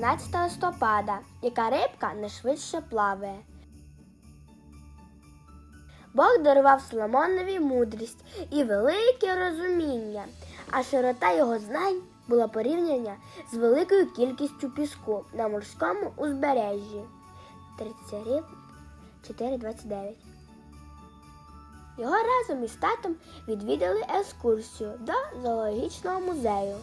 13 листопада, яка рибка найшвидше плаває. Бог дарував Соломонові мудрість і велике розуміння, а широта його знань була порівняння з великою кількістю піску на морському узбережжі. 30 4.29 Його разом із татом відвідали екскурсію до зоологічного музею.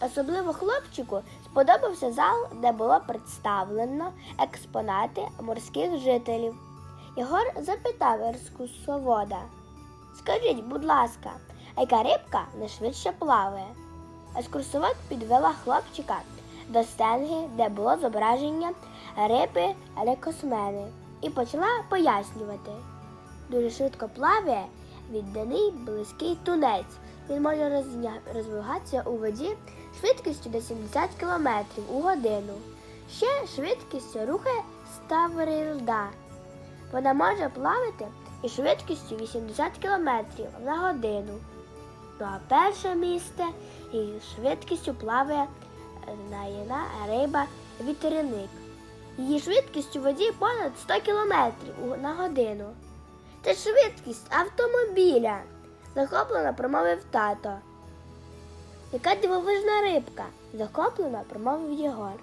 Особливо хлопчику сподобався зал, де було представлено експонати морських жителів. Єгор запитав екскурсовода. Скажіть, будь ласка, яка рибка найшвидше плаває? Екскурсовод підвела хлопчика до стенги, де було зображення риби рекосмени, і почала пояснювати. Дуже швидко плаває відданий близький тунець. Він може розвиватися у воді швидкістю до 70 км у годину. Ще швидкістю рухає ставрилда. Вона може плавати і швидкістю 80 км на годину. Ну а перше місце і швидкістю плаває наїна риба вітерник. Її швидкість у воді понад 100 км на годину. Це швидкість автомобіля, захоплено промовив тато. Яка дивовижна рибка, захоплено промовив Єгор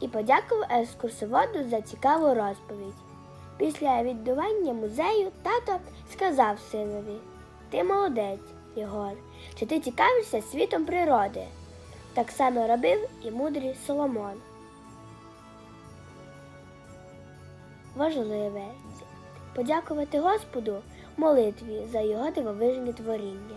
і подякував екскурсоводу за цікаву розповідь. Після віддування музею тато сказав синові: Ти молодець, Єгор, що ти цікавишся світом природи. Так само робив і мудрий Соломон. Важливе подякувати Господу молитві за його дивовижні творіння.